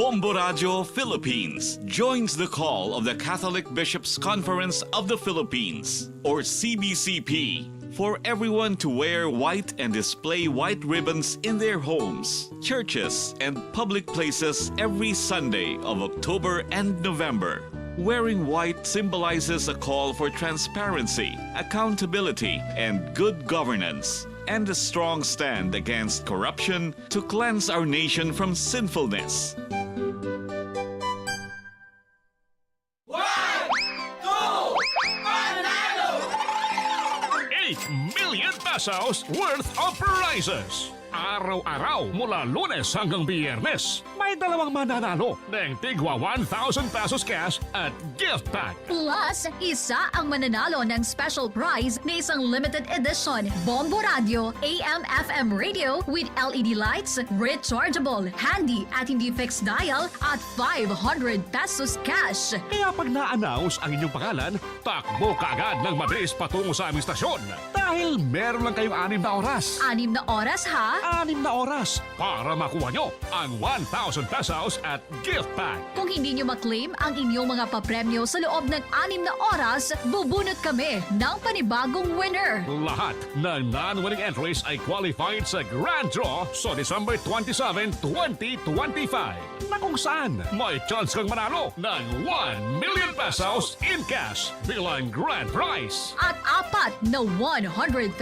Bombo Radio Philippines joins the call of the Catholic Bishops' Conference of the Philippines, or CBCP, for everyone to wear white and display white ribbons in their homes, churches, and public places every Sunday of October and November. Wearing white symbolizes a call for transparency, accountability, and good governance, and a strong stand against corruption to cleanse our nation from sinfulness. Pesos worth of prizes. Araw-araw mula lunes hanggang biyernes, may dalawang mananalo ng tigwa 1,000 pesos cash at gift pack. Plus, isa ang mananalo ng special prize na isang limited edition Bombo Radio AM/FM radio with LED lights, rechargeable, handy at hindi fixed dial at 500 pesos cash. Kaya pag na-announce ang inyong pangalan, takbo kaagad ng mabilis patungo sa aming stasyon. Dahil meron lang kayong anim na oras. Anim na oras ha? Anim na oras para makuha nyo ang 1,000 pesos at gift pack. Kung hindi nyo maklaim ang inyong mga papremyo sa loob ng anim na oras, bubunot kami ng panibagong winner. Lahat ng non-winning entries ay qualified sa Grand Draw sa December 27, 2025 na kung saan may chance kang manalo ng 1 million pesos in cash bilang grand prize. At apat na 100,000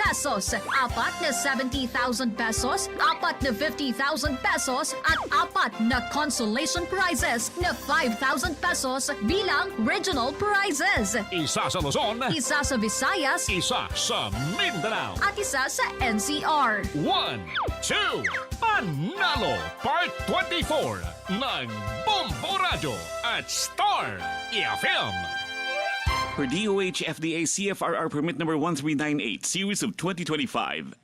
pesos, apat na 70,000 pesos, apat na 50,000 pesos, at apat na consolation prizes na 5,000 pesos bilang regional prizes. Isa sa Luzon, Isa sa Visayas isa sa Mindanao. at isa sa NCR. 1, 2, Panalo Part 24 ng Bombo Radio at Star FM. Per DOH FDA CFRR permit number 1398, series of 2025.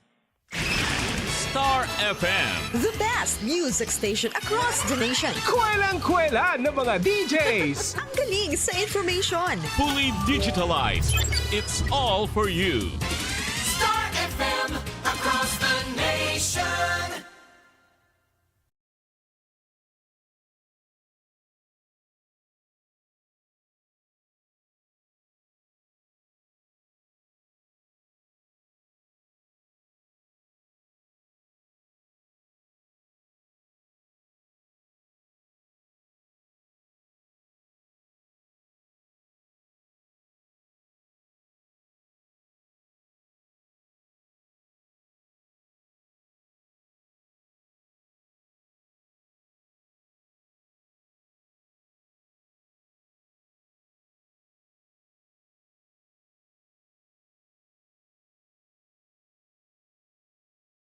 Star FM. The best music station across the nation. Kwelang-kwela ng mga DJs. Ang galing sa information. Fully digitalized. It's all for you.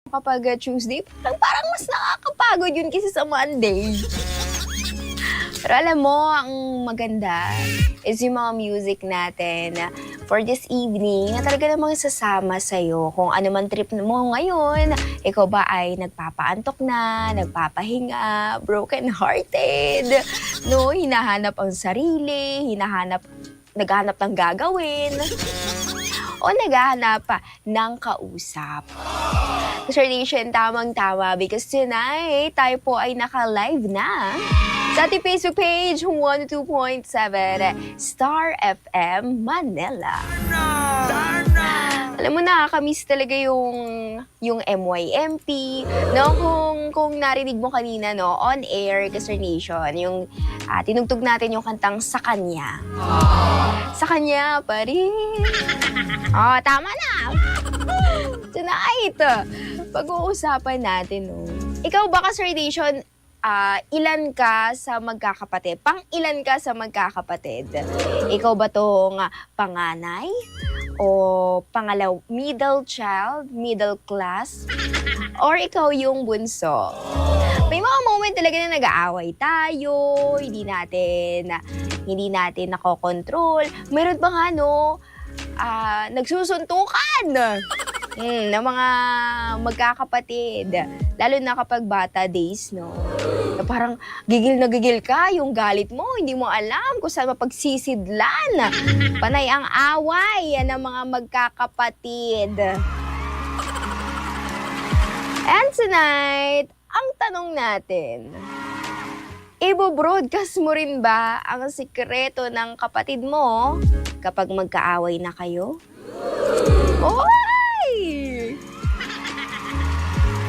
Kapag uh, Tuesday, parang, parang mas nakakapagod yun kasi sa Monday. Pero alam mo, ang maganda is yung mga music natin for this evening na talaga namang sasama sa'yo kung ano man trip mo ngayon. Ikaw ba ay nagpapaantok na, nagpapahinga, broken-hearted, no? Hinahanap ang sarili, hinahanap, naghahanap ng gagawin, o naghahanap pa ng kausap. Sir Nation, tamang-tama because tonight, tayo po ay naka-live na sa ating Facebook page, 102.7 Star FM Manila. Alam mo, nakakamiss talaga yung, yung MYMP, no? Kung, kung narinig mo kanina, no, on air, Sir Nation, yung ah, tinugtog natin yung kantang Sa Kanya. Sa Kanya pa rin. Oh, tama na! Tonight, pag-uusapan natin, no? Ikaw ba ka, Sir Nation, ah, ilan ka sa magkakapatid? Pang ilan ka sa magkakapatid? Ikaw ba tong ah, panganay? O pangalaw, middle child, middle class? Or ikaw yung bunso? May mga moment talaga na nag-aaway tayo, hindi natin, hindi natin nakokontrol. Meron ba nga, no, ah, nagsusuntukan mm, ng mga magkakapatid. Lalo na kapag bata days, no? Na parang gigil na gigil ka, yung galit mo, hindi mo alam kung saan mapagsisidlan. Panay ang away yan ng mga magkakapatid. And tonight, ang tanong natin, Ibo-broadcast mo rin ba ang sikreto ng kapatid mo kapag magkaaway na kayo? Oy!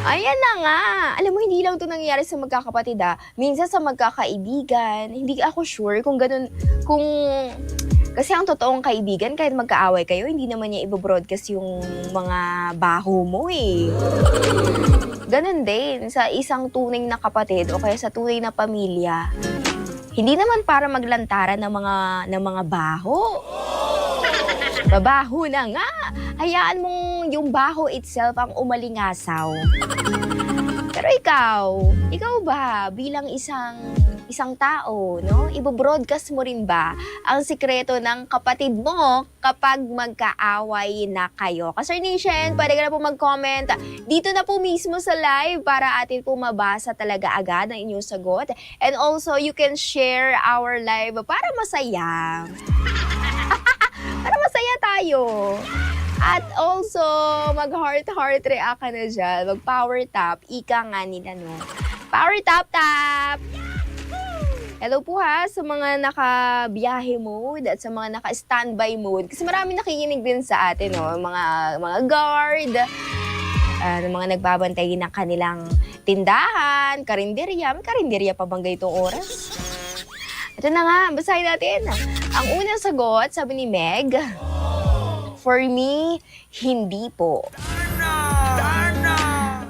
Ayan na nga. Alam mo, hindi lang ito nangyayari sa magkakapatid ah. Minsan sa magkakaibigan. Hindi ako sure kung ganun, kung... Kasi ang totoong kaibigan, kahit magkaaway kayo, hindi naman niya ibobroadcast yung mga baho mo eh. Ganon din sa isang tunay na kapatid o kaya sa tunay na pamilya. Hindi naman para maglantaran ng mga ng mga baho. Babaho na nga. Hayaan mong yung baho itself ang umalingasaw. Pero ikaw, ikaw ba bilang isang isang tao, no? Ibo-broadcast mo rin ba ang sikreto ng kapatid mo kapag magkaaway na kayo? Kasar Nation, pwede ka na po mag-comment dito na po mismo sa live para atin po mabasa talaga agad ang inyong sagot. And also, you can share our live para masaya. para masaya tayo. At also, mag-heart-heart react ka na dyan. Mag-power tap. Ika nga nila, no? Power tap tap! Hello po ha sa mga naka-biyahe mode at sa mga naka-standby mode. Kasi marami nakikinig din sa atin, no? Mga, mga guard, ah, mga nagbabantay ng kanilang tindahan, karinderya. May karinderya pa bang itong oras? Ito na nga, basahin natin. Ang unang sagot, sabi ni Meg, For me, hindi po.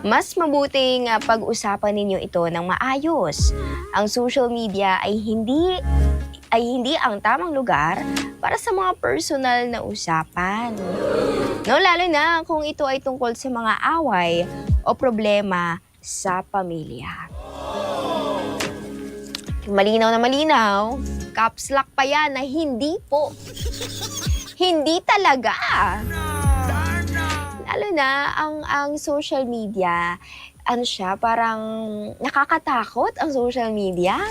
Mas mabuting ah, pag-usapan ninyo ito ng maayos. Ang social media ay hindi ay hindi ang tamang lugar para sa mga personal na usapan. No, lalo na kung ito ay tungkol sa mga away o problema sa pamilya. Malinaw na malinaw, caps lock pa yan na hindi po. Hindi talaga. Lalo na ang ang social media, ano siya, parang nakakatakot ang social media.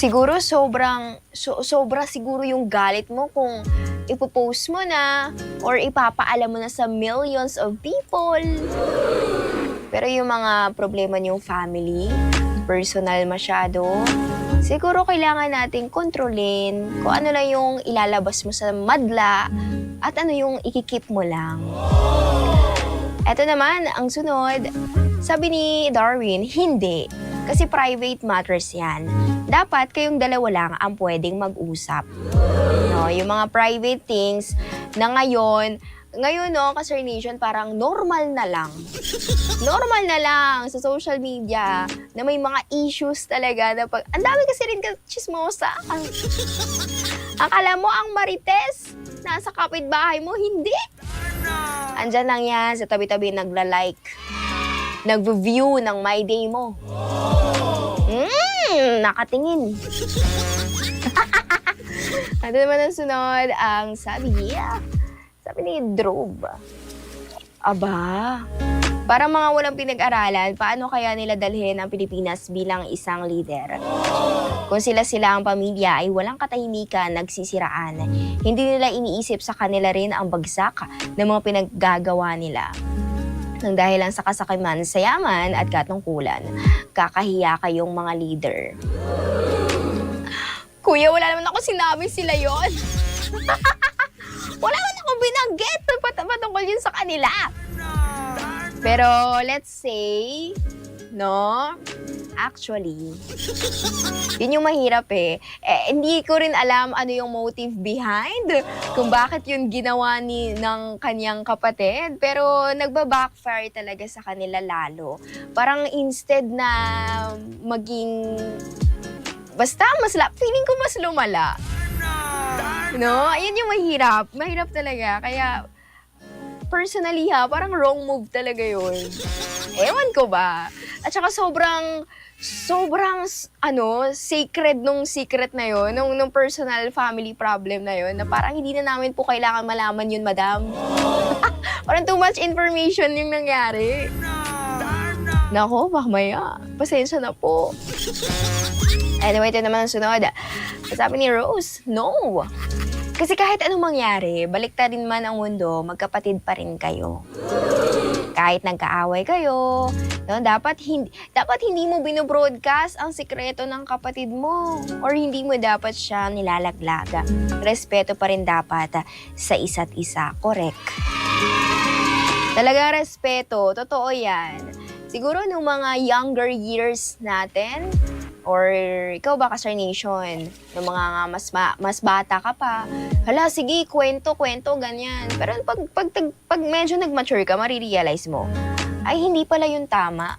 Siguro sobrang so, sobra siguro yung galit mo kung ipopost mo na or ipapaalam mo na sa millions of people. Pero yung mga problema niyong family, personal masyado, siguro kailangan nating kontrolin kung ano lang yung ilalabas mo sa madla at ano yung ikikip mo lang. Eto naman, ang sunod, sabi ni Darwin, hindi. Kasi private matters yan. Dapat kayong dalawa lang ang pwedeng mag-usap. No, yung mga private things na ngayon, ngayon no, Kasar Nation, parang normal na lang. Normal na lang sa social media na may mga issues talaga na pag... Ang dami kasi rin chismosa. Ang, akala mo ang marites nasa kapitbahay mo, hindi. Andyan lang yan sa tabi-tabi nagla-like. Nag-view ng My Day mo. Mm, nakatingin. Ano naman ang sunod? Ang sabi niya, sabi ni Drobe. Aba, para mga walang pinag-aralan, paano kaya nila dalhin ang Pilipinas bilang isang leader? Kung sila-sila ang pamilya ay walang katahimikan, nagsisiraan. Hindi nila iniisip sa kanila rin ang bagsak ng mga pinaggagawa nila. Nang dahil lang sa kasakiman sa yaman at katungkulan, kakahiya kayong mga leader. Kuya, wala naman ako sinabi sila yon. wala naman ako binanggit pat- patungkol yun sa kanila. Pero let's say, no, actually, yun yung mahirap eh. eh. Hindi ko rin alam ano yung motive behind kung bakit yun ginawa ni ng kanyang kapatid. Pero nagba-backfire talaga sa kanila lalo. Parang instead na maging Basta mas la, feeling ko mas lumala. No? Ayun yung mahirap. Mahirap talaga. Kaya, personally ha, parang wrong move talaga yun. Ewan ko ba? At saka sobrang, sobrang, ano, sacred nung secret na yun, nung, nung personal family problem na yun, na parang hindi na namin po kailangan malaman yun, madam. parang too much information yung nangyari. Nako, baka maya. Pasensya na po. Anyway, ito naman ang sunod. Sabi ni Rose, no. Kasi kahit anong mangyari, baliktarin man ang mundo, magkapatid pa rin kayo. Kahit nagkaaway kayo, no, dapat hindi dapat hindi mo binobroadcast ang sikreto ng kapatid mo or hindi mo dapat siya nilalaglag. Respeto pa rin dapat sa isa't isa. Correct. Talaga respeto, totoo yan. Siguro nung mga younger years natin, or ikaw ba, Kasar Nation, nung mga nga mas, ma- mas bata ka pa, hala, sige, kwento, kwento, ganyan. Pero pag, pag, pag, pag medyo nag-mature ka, marirealize mo, ay, hindi pala yung tama.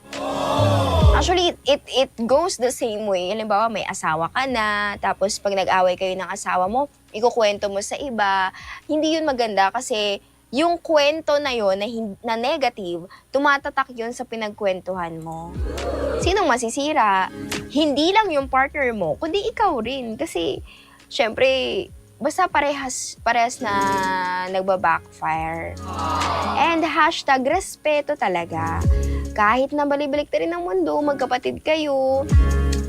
Actually, it, it goes the same way. Halimbawa, may asawa ka na, tapos pag nag-away kayo ng asawa mo, ikukwento mo sa iba. Hindi yun maganda kasi yung kwento na yun na, na negative, tumatatak yun sa pinagkwentuhan mo. Sinong masisira? Hindi lang yung partner mo, kundi ikaw rin. Kasi, syempre, basta parehas, parehas na nagba-backfire. And hashtag respeto talaga. Kahit na balibalik na rin ang mundo, magkapatid kayo,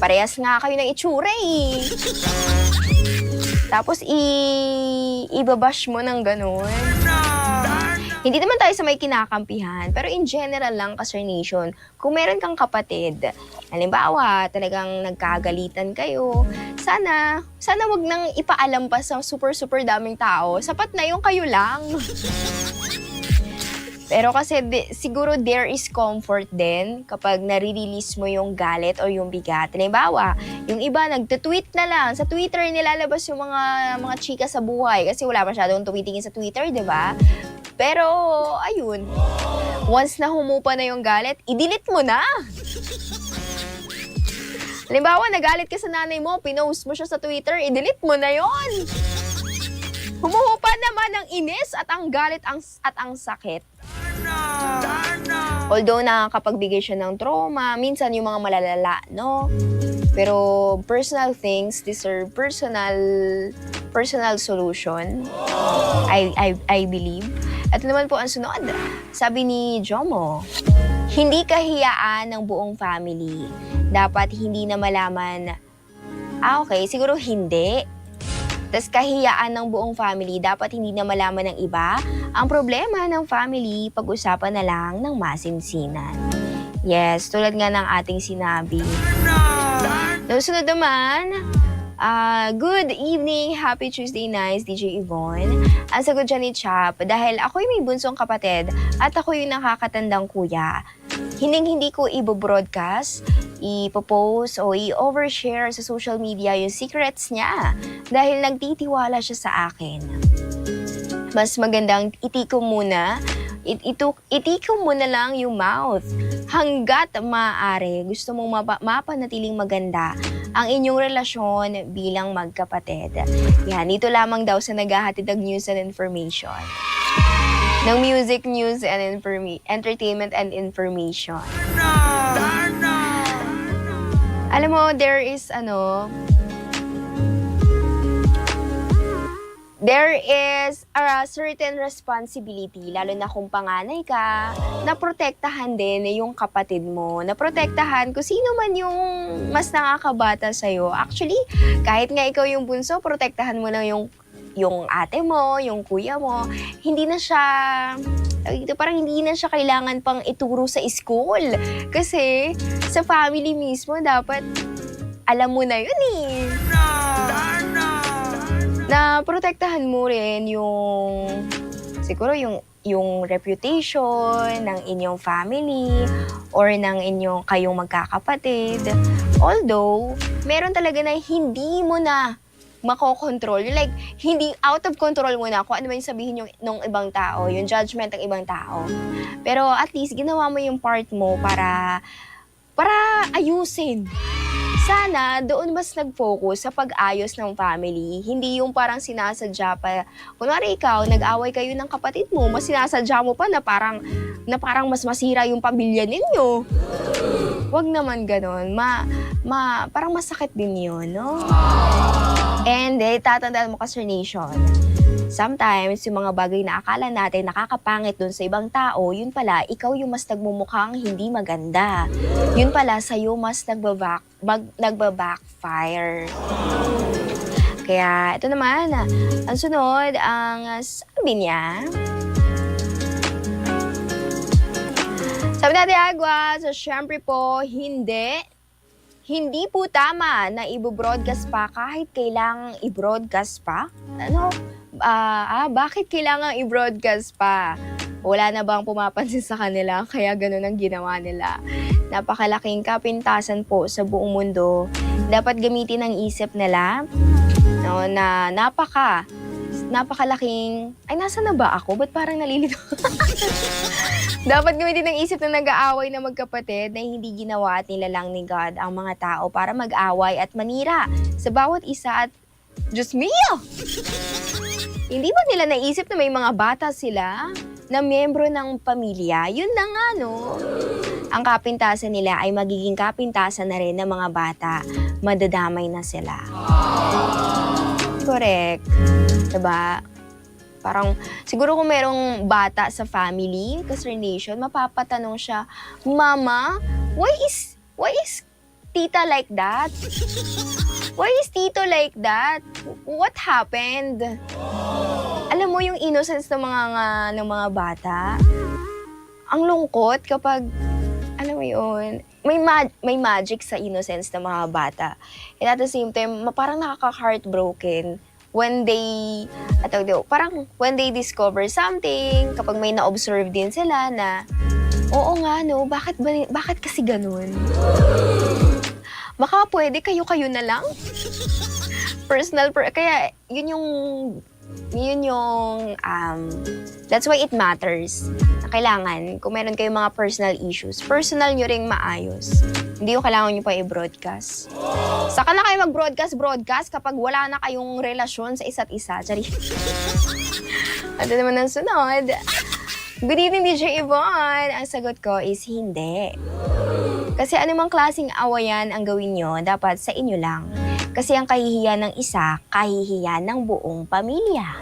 parehas nga kayo ng itsura eh. Tapos i ibabash mo ng ganun. Hindi naman tayo sa may kinakampihan, pero in general lang, Kasar Nation, kung meron kang kapatid, halimbawa, talagang nagkagalitan kayo, sana, sana wag nang ipaalam pa sa super-super daming tao. Sapat na yung kayo lang. Pero kasi di- siguro there is comfort din kapag nare-release mo yung galit o yung bigat. Halimbawa, yung iba nagte-tweet na lang. Sa Twitter nilalabas yung mga mga chika sa buhay kasi wala masyadong tumitingin sa Twitter, 'di ba? Pero ayun. Once na humupa na yung galit, i-delete mo na. Halimbawa, nagalit ka sa nanay mo, pinost mo siya sa Twitter, i-delete mo na yon. Humuhupa naman ang inis at ang galit ang, at ang sakit. Although nakakapagbigay siya ng trauma, minsan yung mga malalala, no? Pero personal things deserve personal personal solution. I, I, I believe. At naman po ang sunod, sabi ni Jomo, hindi kahiyaan ng buong family. Dapat hindi na malaman, ah okay, siguro hindi. Tapos kahiyaan ng buong family, dapat hindi na malaman ng iba ang problema ng family, pag-usapan na lang ng masinsinan. Yes, tulad nga ng ating sinabi. No, sunod naman, ah, good evening, happy Tuesday nights, DJ Yvonne. Ang sagot dyan ni Chap, dahil ako'y may bunsong kapatid at ako yung nakakatandang kuya. Hining-hindi ko ibo-broadcast, ipopost o i-overshare sa social media yung secrets niya dahil nagtitiwala siya sa akin. Mas magandang itikom muna, it, ito, itikom mo na lang yung mouth hanggat maaari gusto mong mapa, mapanatiling maganda ang inyong relasyon bilang magkapatid. Yan, ito lamang daw sa naghahatid ng news and information. Ng music, news, and informa- entertainment and information. Alam mo, there is ano, there is a certain responsibility, lalo na kung panganay ka, na protektahan din yung kapatid mo. Na protektahan kung sino man yung mas nakakabata sa'yo. Actually, kahit nga ikaw yung bunso, protektahan mo lang yung yung ate mo, yung kuya mo, hindi na siya, dito, parang hindi na siya kailangan pang ituro sa school. Kasi sa family mismo, dapat alam mo na yun eh na protektahan mo rin yung siguro yung yung reputation ng inyong family or ng inyong kayong magkakapatid. Although, meron talaga na hindi mo na makokontrol. Yung Like, hindi out of control mo na kung ano man yung sabihin yung, ng ibang tao, yung judgment ng ibang tao. Pero at least, ginawa mo yung part mo para para ayusin. Sana doon mas nag-focus sa pag-ayos ng family. Hindi yung parang sinasadya pa. Kunwari ikaw, nag-away kayo ng kapatid mo, mas sinasadya mo pa na parang, na parang mas masira yung pamilya ninyo. Huwag naman ganon. Ma, ma, parang masakit din yun, no? And eh, tatandaan mo ka, Sir Nation, sometimes yung mga bagay na akala natin nakakapangit dun sa ibang tao, yun pala, ikaw yung mas nagmumukhang hindi maganda. Yun pala, sa'yo mas nagbabak, bag, nagbabackfire. Kaya ito naman, ang sunod, ang sabi niya, Sabi natin Agua, so syempre po, hindi. Hindi po tama na i-broadcast pa kahit kailangang i-broadcast pa. Ano? Ah, ah, bakit kailangang i-broadcast pa? Wala na bang pumapansin sa kanila kaya ganun ang ginawa nila. Napakalaking kapintasan po sa buong mundo. Dapat gamitin ang isip nila no, na napaka napakalaking ay nasa na ba ako? Ba't parang nalilito? Dapat gamitin ng isip na nag-aaway na magkapatid na hindi ginawa at nilalang ni God ang mga tao para mag-away at manira sa bawat isa at Diyos mio! Hindi ba nila naisip na may mga bata sila na miyembro ng pamilya? Yun na nga, no? Ang kapintasan nila ay magiging kapintasan na rin ng mga bata. Madadamay na sila. Correct. Diba? Parang, siguro kung merong bata sa family, Kasar Nation, mapapatanong siya, Mama, why is, why is tita like that? Why is tito like that? What happened? Alam mo yung innocence ng mga ng mga bata? Ang lungkot kapag alam mo yun, may, mag- may magic sa innocence ng mga bata. And at the same time, parang nakaka-heartbroken when they, at parang when they discover something, kapag may na-observe din sila na, oo nga no, bakit, ba, bakit kasi ganun? Baka pwede kayo-kayo na lang? Personal, per- kaya yun yung, yun yung, um, that's why it matters. Kailangan, kung meron kayong mga personal issues, personal nyo ring maayos. Hindi yung kailangan nyo pa i-broadcast. Saka na kayo mag-broadcast, broadcast kapag wala na kayong relasyon sa isa't isa. Chari. ano naman ang sunod? Good evening, DJ Yvonne. Ang sagot ko is hindi. Kasi anumang klaseng awayan ang gawin nyo, dapat sa inyo lang. Kasi ang kahihiyan ng isa, kahihiyan ng buong pamilya.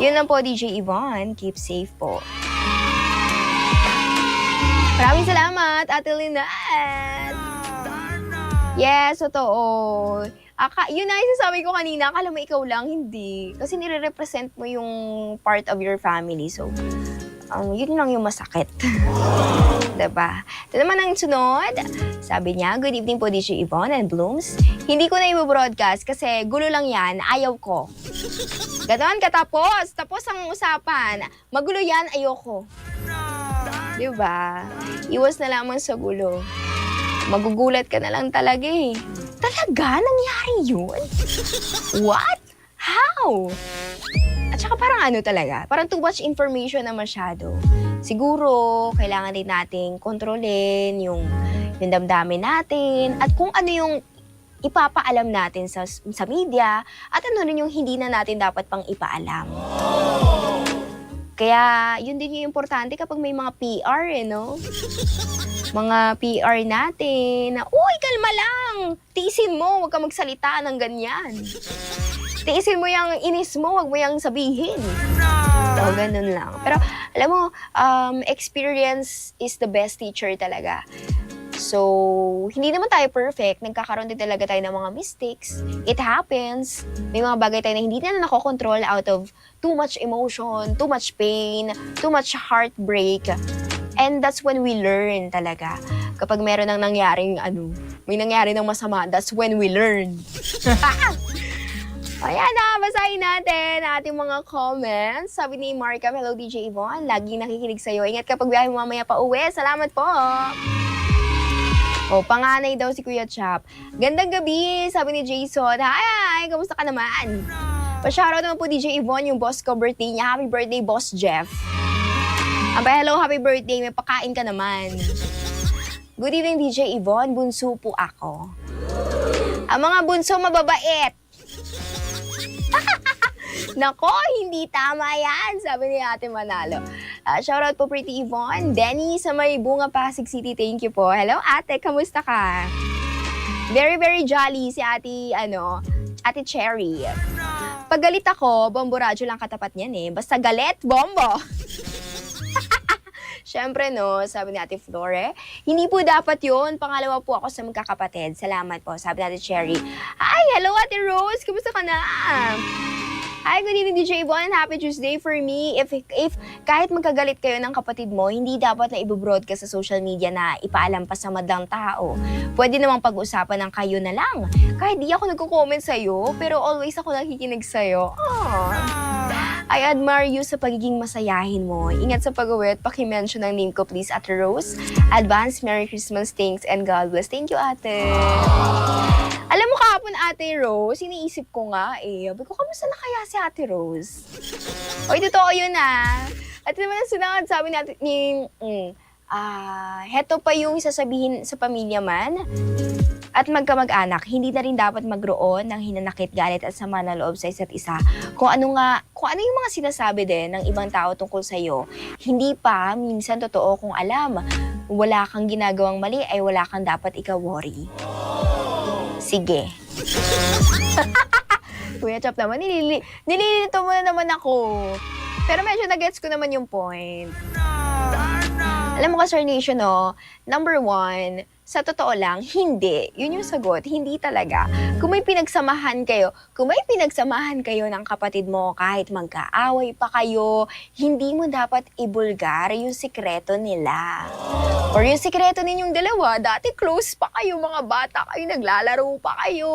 Yun lang po, DJ Yvonne. Keep safe po. Maraming salamat, Ate Lynette. Yes, totoo. Aka, yun na yung sasabi ko kanina, akala mo ikaw lang, hindi. Kasi nire-represent mo yung part of your family. So, um, yun lang yung masakit. diba? Ito naman ang sunod. Sabi niya, good evening po DJ Yvonne and Blooms. Hindi ko na i-broadcast kasi gulo lang yan, ayaw ko. Ganon katapos, tapos ang usapan. Magulo yan, ayoko. Diba? Iwas na lamang sa gulo. Magugulat ka na lang talaga eh. Talaga? Nangyari yun? What? How? At saka parang ano talaga, parang too much information na masyado. Siguro, kailangan din nating kontrolin yung, yung damdamin natin at kung ano yung ipapaalam natin sa, sa media at ano rin yung hindi na natin dapat pang ipaalam. Kaya, yun din yung importante kapag may mga PR, eh, no? Mga PR natin na, uy, kalma lang! Tiisin mo, huwag ka magsalita ng ganyan. Tiisin mo yung inis mo, huwag mo yung sabihin. So, ganun lang. Pero, alam mo, um, experience is the best teacher talaga. So, hindi naman tayo perfect. Nagkakaroon din talaga tayo ng mga mistakes. It happens. May mga bagay tayo na hindi na nakokontrol out of too much emotion, too much pain, too much heartbreak. And that's when we learn talaga. Kapag meron nang nangyaring ano, may nangyari ng masama, that's when we learn. Ayan na, basahin natin ating mga comments. Sabi ni Markham, hello DJ Yvonne, laging nakikinig sa'yo. Ingat kapag biyahe mo mamaya pa uwi. Salamat po. O, panganay daw si Kuya Chap. Gandang gabi, sabi ni Jason. Hi, hi, kamusta ka naman? Pa-shoutout naman po DJ Yvonne, yung boss ko birthday niya. Happy birthday, Boss Jeff. Aba, hello, happy birthday. May pakain ka naman. Good evening, DJ Yvonne. Bunso po ako. Ang mga bunso mababait. Nako, hindi tama yan, sabi ni Ate Manalo. Ah, shoutout po Pretty Yvonne. Denny sa may Bunga Pasig City, thank you po. Hello ate, kamusta ka? Very, very jolly si ate, ano, ate Cherry. Pag galit ako, bombo radyo lang katapat niyan eh. Basta galit, bombo. Siyempre no, sabi ni Ate Flore, hindi po dapat yon Pangalawa po ako sa magkakapatid. Salamat po, sabi ni Ate Cherry. Ay, hello Ate Rose, kamusta ka na? Hi, good evening DJ Yvonne happy Tuesday for me. If, if kahit magkagalit kayo ng kapatid mo, hindi dapat na ibobroadcast sa social media na ipaalam pa sa madlang tao. Pwede namang pag-usapan ng kayo na lang. Kahit di ako nagko-comment sa'yo, pero always ako nakikinig sa'yo. Aww. I admire you sa pagiging masayahin mo. Ingat sa pag-uwi at paki-mention ang name ko please, Ate Rose. Advance Merry Christmas, thanks, and God bless. Thank you, Ate. Alam mo kahapon, Ate Rose, iniisip ko nga eh. Sabi ko, kamusta na kaya si Ate Rose? Oy, totoo yun ah. At naman ang sinangad sabi natin ni, mm, ah, heto pa yung sasabihin sa pamilya man at magkamag-anak, hindi na rin dapat magroon ng hinanakit, galit at sama na loob sa isa't isa. Kung ano nga, kung ano yung mga sinasabi din ng ibang tao tungkol sa iyo, hindi pa minsan totoo kung alam. Wala kang ginagawang mali ay wala kang dapat ika-worry. Sige. Kuya Chop naman, nilili, nililito mo na naman ako. Pero medyo nagets ko naman yung point. Alam mo ka, Sir Nation, no? Number one, sa totoo lang, hindi. Yun yung sagot, hindi talaga. Kung may pinagsamahan kayo, kung may pinagsamahan kayo ng kapatid mo, kahit magkaaway pa kayo, hindi mo dapat ibulgar yung sikreto nila. Or yung sikreto ninyong dalawa, dati close pa kayo, mga bata kayo, naglalaro pa kayo.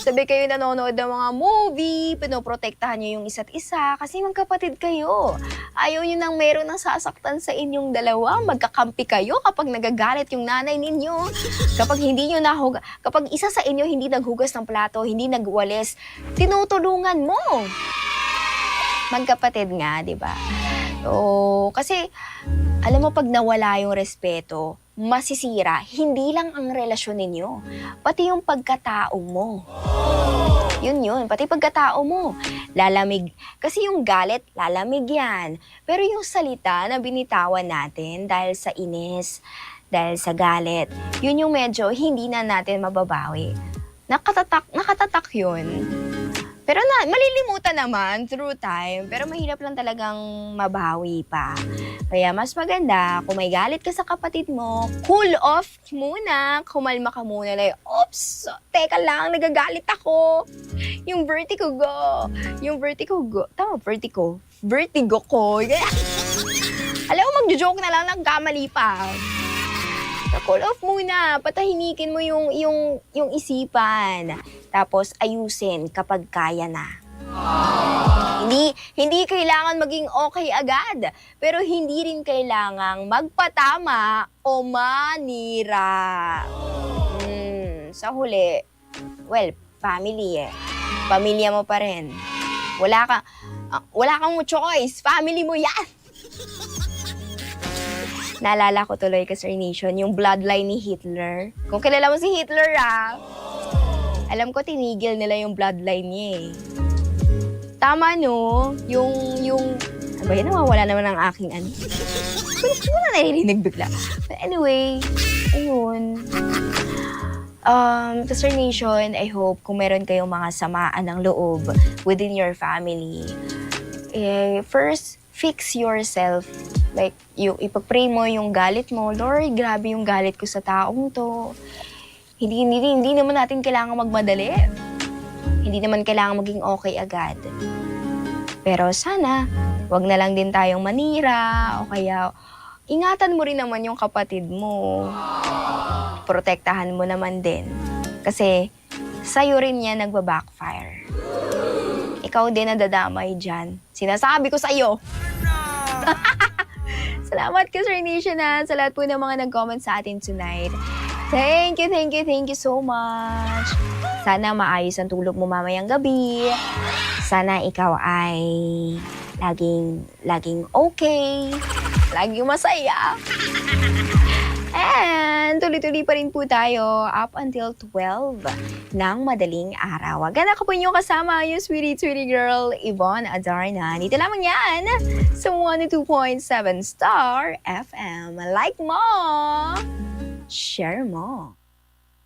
Sabi kayo nanonood ng mga movie, pinoprotektahan nyo yung isa't isa, kasi magkapatid kayo. Ayaw nyo nang meron ng sasaktan sa inyong dalawa, magkakampi kayo kapag nagagalit yung nanay ninyo. Kapag hindi nyo nahug, kapag isa sa inyo hindi naghugas ng plato, hindi nagwalis, tinutulungan mo. Magkapatid nga, di ba? So, kasi, alam mo, pag nawala yung respeto, masisira, hindi lang ang relasyon ninyo, pati yung pagkatao mo. Yun yun, pati pagkatao mo. Lalamig. Kasi yung galit, lalamig yan. Pero yung salita na binitawan natin dahil sa inis, dahil sa galit, yun yung medyo hindi na natin mababawi. Nakatatak, nakatatak yun. Pero na, malilimutan naman through time, pero mahirap lang talagang mabawi pa. Kaya mas maganda, kung may galit ka sa kapatid mo, cool off muna, kumalma ka muna. Like, oops, teka lang, nagagalit ako. Yung vertigo go. Yung vertigo go. Tama, vertigo. Vertigo ko. Alam mo, magjo-joke na lang, nagkamali pa. Cool off muna. Patahimikin mo yung, yung, yung isipan. Tapos, ayusin kapag kaya na. Hindi, hindi kailangan maging okay agad. Pero hindi rin kailangang magpatama o manira. Hmm, sa huli, well, family eh. Pamilya mo pa rin. Wala ka, ah, wala kang choice. Family mo yan. Naalala ko tuloy ka, Sir Nation, yung bloodline ni Hitler. Kung kilala mo si Hitler, ah, alam ko tinigil nila yung bloodline niya eh. Tama, no? Yung, yung, ano ba yan? Nawawala naman ang aking ano. Na naririnig bigla. But anyway, ayun. Um, to Sir Nation, I hope kung meron kayong mga samaan ng loob within your family, eh, first, fix yourself. Like, yung ipag-pray mo yung galit mo, Lord, grabe yung galit ko sa taong to. Hindi, hindi, hindi naman natin kailangan magmadali. Hindi naman kailangan maging okay agad. Pero sana, wag na lang din tayong manira o kaya ingatan mo rin naman yung kapatid mo. Protektahan mo naman din. Kasi sa'yo rin yan nagba-backfire. Ikaw din nadadamay dyan. Sinasabi ko sa'yo. Salamat ka, Sir ha, sa lahat po ng mga nag-comment sa atin tonight. Thank you, thank you, thank you so much. Sana maayos ang tulog mo mamayang gabi. Sana ikaw ay laging, laging okay. Laging masaya. And tuloy-tuloy pa rin po tayo up until 12 ng madaling araw. Agad ako po inyong kasama, yung sweetie, sweetie girl, Yvonne Adarna. Dito lamang yan sa 102.7 Star FM. Like mo! Share mo!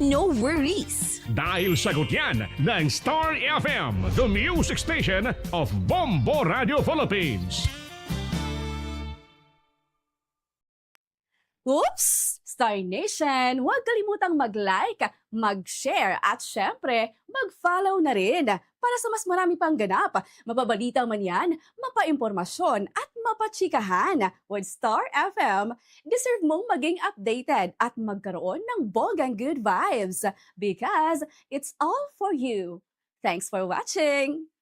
no worries. Dahil sagot yan ng Star FM, the music station of Bombo Radio Philippines. Oops! Star Nation, huwag kalimutang mag-like, mag-share at syempre, mag-follow na rin para sa mas marami pang ganap. Mapabalita man yan, mapaimpormasyon at mapachikahan. With Star FM, deserve mong maging updated at magkaroon ng bogang good vibes because it's all for you. Thanks for watching!